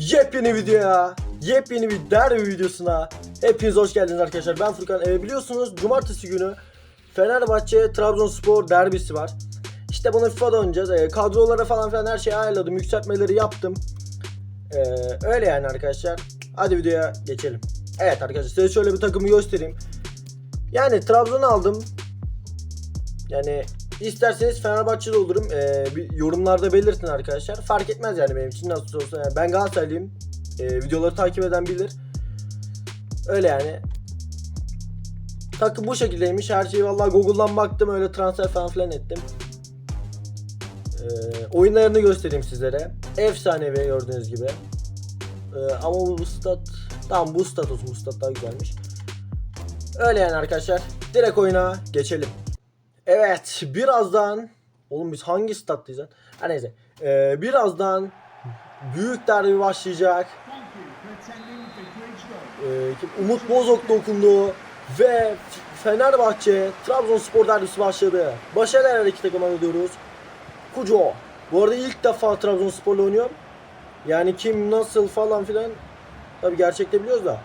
Yepyeni videoya, yepyeni bir derbi videosuna hepiniz hoş geldiniz arkadaşlar. Ben Furkan. Ee, biliyorsunuz cumartesi günü Fenerbahçe Trabzonspor derbisi var. İşte bunu FIFA'da oynayacağız. Ee, kadrolara falan filan her şeyi ayarladım. Yükseltmeleri yaptım. Ee, öyle yani arkadaşlar. Hadi videoya geçelim. Evet arkadaşlar size şöyle bir takımı göstereyim. Yani Trabzon'u aldım. Yani isterseniz Fenerbahçe'de olurum. Ee, bir yorumlarda belirtin arkadaşlar. Fark etmez yani benim için nasıl olsa. Yani ben Galatasaraylıyım. Ee, videoları takip eden bilir. Öyle yani. Takım bu şekildeymiş. Her şeyi vallahi Google'dan baktım. Öyle transfer falan filan ettim. Ee, oyunlarını göstereyim sizlere. Efsanevi gördüğünüz gibi. Ee, ama bu stat... Tamam bu stat olsun. Bu stat daha güzelmiş. Öyle yani arkadaşlar. Direkt oyuna geçelim. Evet birazdan Oğlum biz hangi stat'tayız lan? Her neyse. Ee, birazdan büyük derbi başlayacak. Ee, Umut Bozok dokundu ve Fenerbahçe Trabzonspor derbisi başladı. Başarılar her iki takıma gidiyoruz. Kuco. Bu arada ilk defa Trabzonspor'la oynuyorum. Yani kim nasıl falan filan tabi gerçekte biliyoruz da.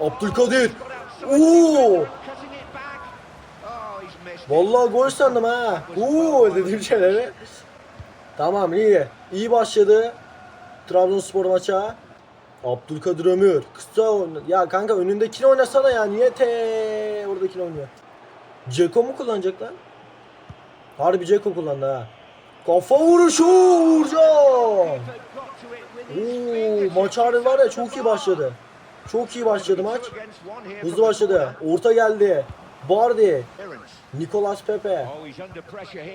Abdülkadir. Oo! Vallahi gol sandım ha. Oo dediğim şeyleri. Tamam iyi. İyi başladı. Trabzonspor maça. Abdülkadir Ömür. Kısa oynadı. Ya kanka önündekini oynasana ya. Niye te oradakini oynuyor? Ceko mu kullanacak lan? Harbi Ceko kullandı ha. Kafa vuruşu Uğurcan. Oo, maç harbi var ya çok iyi başladı. Çok iyi başladı maç. Hızlı başladı. Orta geldi. Bardi. Nicolas Pepe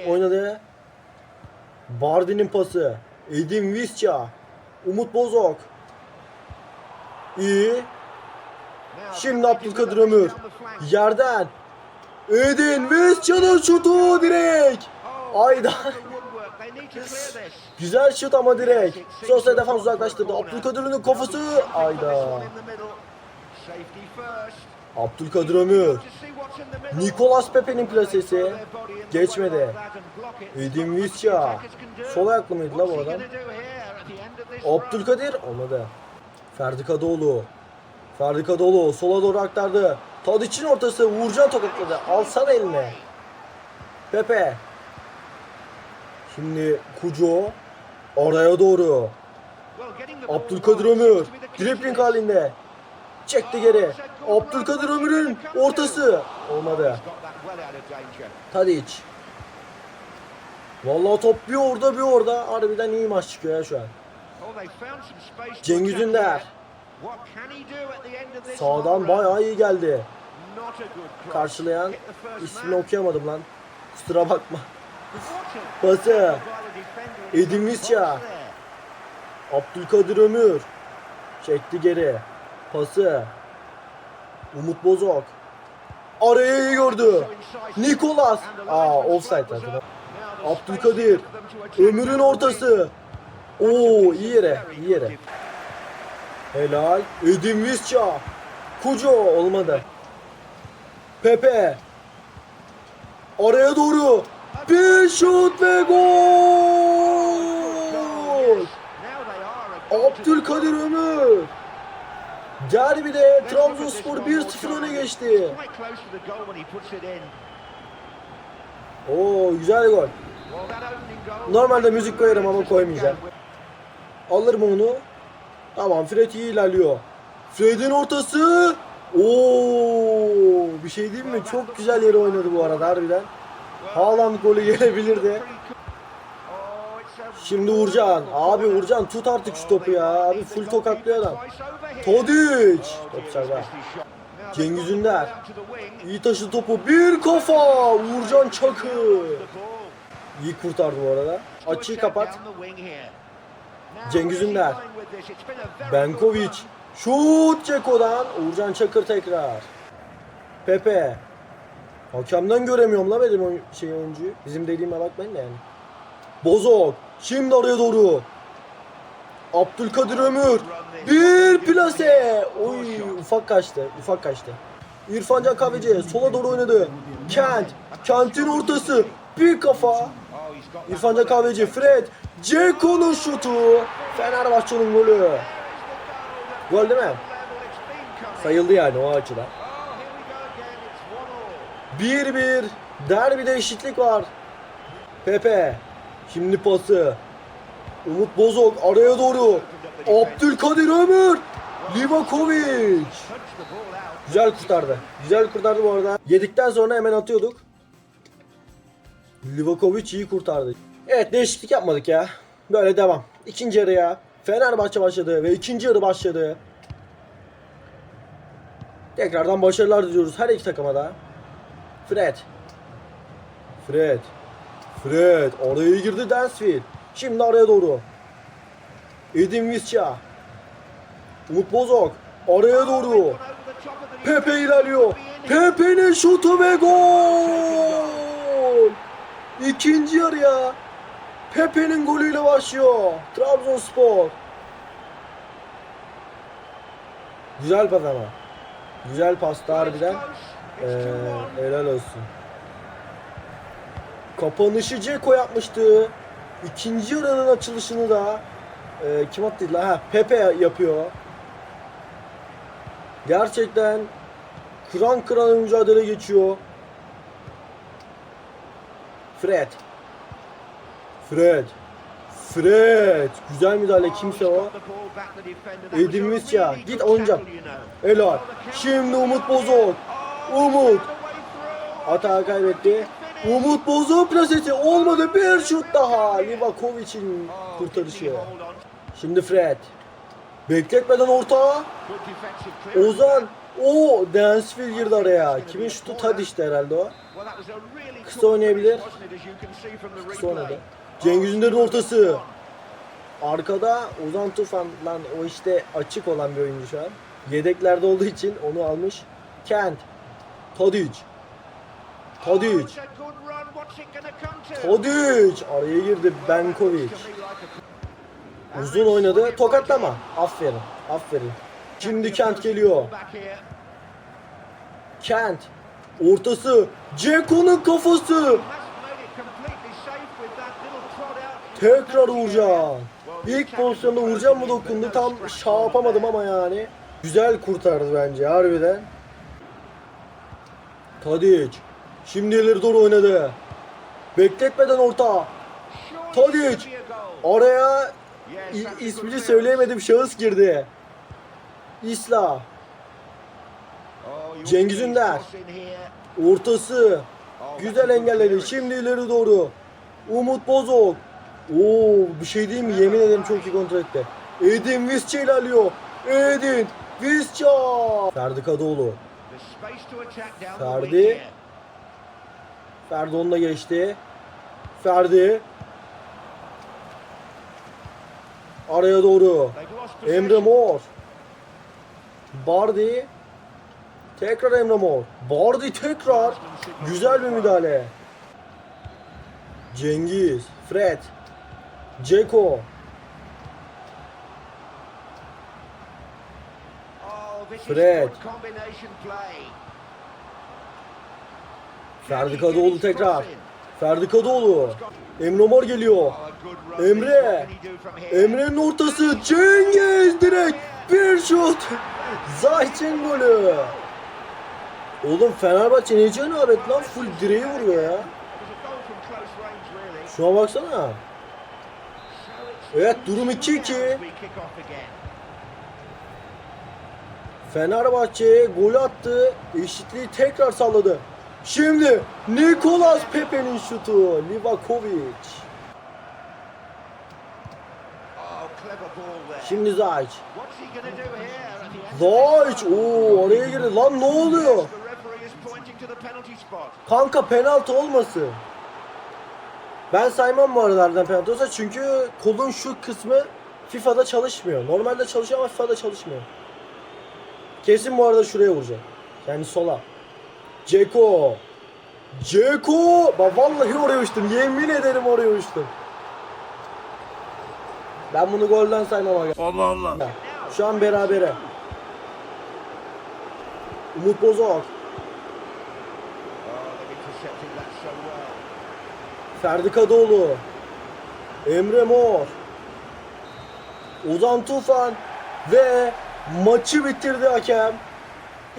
oynadı. Bardi'nin pası. Edin Visca. Umut Bozok. İyi. Şimdi Abdülkadir Ömür. Yerden. Edin Visca'nın şutu direkt. Ayda. Güzel şut ama direkt. Sosyal defans uzaklaştırdı. Abdülkadir'in kafası. Ayda. Abdülkadir Ömür. Nicolas Pepe'nin plasesi. Geçmedi. Edin Visca. Sol ayaklı mıydı la bu adam? Abdülkadir olmadı. Ferdi Kadıoğlu. Ferdi Kadıoğlu sola doğru aktardı. Tadiç'in ortası Uğurcan tokatladı. Alsana eline. Pepe. Şimdi Kuco. Oraya doğru. Abdülkadir Ömür. Dripling halinde. Çekti geri. Abdülkadir Ömür'ün ortası. Olmadı. Tadiç. Vallahi top bir orada bir orada. Harbiden iyi maç çıkıyor ya şu an. Cengiz Ünder. Sağdan bayağı iyi geldi. Karşılayan ismini okuyamadım lan. Kusura bakma. Pası. Edin Visca. Abdülkadir Ömür. Çekti geri. Pası. Umut Bozok. Arayı iyi gördü. Nikolas. Aa offside zaten. Abdülkadir. Ömür'ün ortası. Oo iyi yere. iyi yere. Helal. Edin Visca. Kuco olmadı. Pepe. Araya doğru. Bir şut ve gol. Abdülkadir Ömür. Derbide Trabzonspor 1-0 öne geçti. Oo güzel gol. Normalde müzik koyarım ama koymayacağım. Alırım onu. Tamam Fred iyi ilerliyor. Fred'in ortası. Oo bir şey değil mi? Çok güzel yere oynadı bu arada harbiden. Haaland golü gelebilirdi. Şimdi Uğurcan. Abi Uğurcan tut artık şu topu ya. Abi full tokatlıyor adam. Todic. Top dışarıda. Cengiz Ünder. İyi taşı topu. Bir kafa. Uğurcan Çakır. İyi kurtardı bu arada. Açıyı kapat. Cengiz Ünder. Benkovic. Şut Ceko'dan. Uğurcan Çakır tekrar. Pepe. Hakemden göremiyorum la benim şey oyuncuyu. Bizim dediğime bakmayın da yani. Bozok. Şimdi oraya doğru. Abdülkadir Ömür. Bir plase. Oy ufak kaçtı. Ufak kaçtı. İrfan Can Kahveci sola doğru oynadı. Kent. Kent'in ortası. Bir kafa. İrfan Can Kahveci. Fred. Ceko'nun şutu. Fenerbahçe'nin golü. Gol değil mi? Sayıldı yani o açıdan. 1-1. Derbide eşitlik var. Pepe. Şimdi pası. Umut Bozok araya doğru. Abdülkadir Ömür. Livakovic. Güzel kurtardı. Güzel kurtardı bu arada. Yedikten sonra hemen atıyorduk. Livakovic iyi kurtardı. Evet değişiklik yapmadık ya. Böyle devam. İkinci yarıya Fenerbahçe başladı ve ikinci yarı başladı. Tekrardan başarılar diliyoruz her iki takıma da. Fred. Fred. Fred. Oraya girdi Dansfield. Şimdi araya doğru. Edin Visca. Umut Bozok. Araya doğru. Pepe ilerliyor. Pepe'nin şutu ve gol. İkinci yarıya Pepe'nin golüyle başlıyor. Trabzonspor. Güzel pas ama. Güzel pastı harbiden. Ee, helal olsun. Kapanışı Ceko yapmıştı. İkinci yarının açılışını da e, kim attıydı lan? Ha, Pepe yapıyor. Gerçekten kıran kırana mücadele geçiyor. Fred. Fred. Fred. Güzel müdahale kimse o. Edin Visca. Git oynayacak. Helal. Şimdi Umut Bozok. Umut. Hata kaybetti. Umut Bozok plasesi olmadı. Bir şut daha. Livakovic'in kurtarışı. Şimdi Fred. Bekletmeden orta. Ozan. O Dansville girdi araya. Kimin şutu Tadiş'ti herhalde o. Kısa oynayabilir. Kısa oynadı. Cengiz Ünder'in ortası. Arkada Ozan Tufan lan o işte açık olan bir oyuncu şu an. Yedeklerde olduğu için onu almış. Kent. Tadic. Tadic. Tadic. Araya girdi Benkovic. Uzun oynadı. Tokatlama. Aferin. Aferin. Şimdi Kent geliyor. Kent. Ortası. Ceko'nun kafası. Tekrar Uğurcan. İlk pozisyonda Uğurcan mı dokundu tam şey yapamadım ama yani. Güzel kurtardı bence harbiden. Tadic. Şimdi ileri doğru oynadı. Bekletmeden orta. Tadic. Oraya ismini söyleyemedim şahıs girdi. İsla. Cengiz Ünder. Ortası. Güzel engelledi. Şimdi ileri doğru. Umut Bozok. Oo bir şey değil mi? Yemin ederim çok iyi kontrol etti. Edin Visca ilerliyor. Edin Visca. Ferdi Kadıoğlu. Ferdi. Ferdi onunla geçti. Ferdi. Araya doğru. Emre Mor. Bardi. Tekrar Emre Mor. Bardi tekrar. Güzel bir müdahale. Cengiz. Fred. Ceko. Fred. Ferdi Kadıoğlu tekrar. Ferdi Kadıoğlu. Emre Mor geliyor. Emre. Emre'nin ortası. Cengiz direkt. Bir şut. Zayt'in golü. Oğlum Fenerbahçe ne cenabet lan full direği vuruyor ya. Şuna baksana. Evet durum 2-2. Fenerbahçe gol attı. Eşitliği tekrar sağladı. Şimdi Nikolas Pepe'nin şutu. Livakovic. Şimdi Zayç. Zayç. Oo oraya girdi. Lan ne oluyor? Kanka penaltı olmasın. Ben saymam bu aralardan penaltı olsa çünkü kolun şu kısmı FIFA'da çalışmıyor. Normalde çalışıyor ama FIFA'da çalışmıyor. Kesin bu arada şuraya vuracak. Yani sola. Ceko. Ceko. Bak vallahi oraya uçtum. Yemin ederim oraya uçtum. Ben bunu golden saymam aga. Allah Allah. Şu an berabere. Umut Bozok. Ferdi Kadıoğlu. Emre Mor. Ozan Tufan ve maçı bitirdi hakem.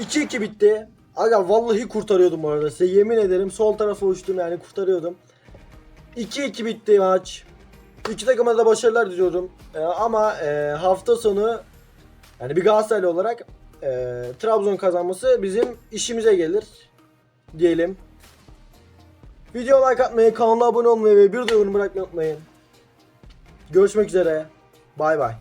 2-2 bitti. Aga vallahi kurtarıyordum bu arada size yemin ederim sol tarafa uçtum yani kurtarıyordum. 2-2 bitti maç. İki takıma da başarılar diliyorum. Ee, ama e, hafta sonu yani bir Galatasaraylı olarak e, Trabzon kazanması bizim işimize gelir diyelim. Video like atmayı, kanala abone olmayı ve bir de yorum bırakmayı unutmayın. Görüşmek üzere. Bay bay.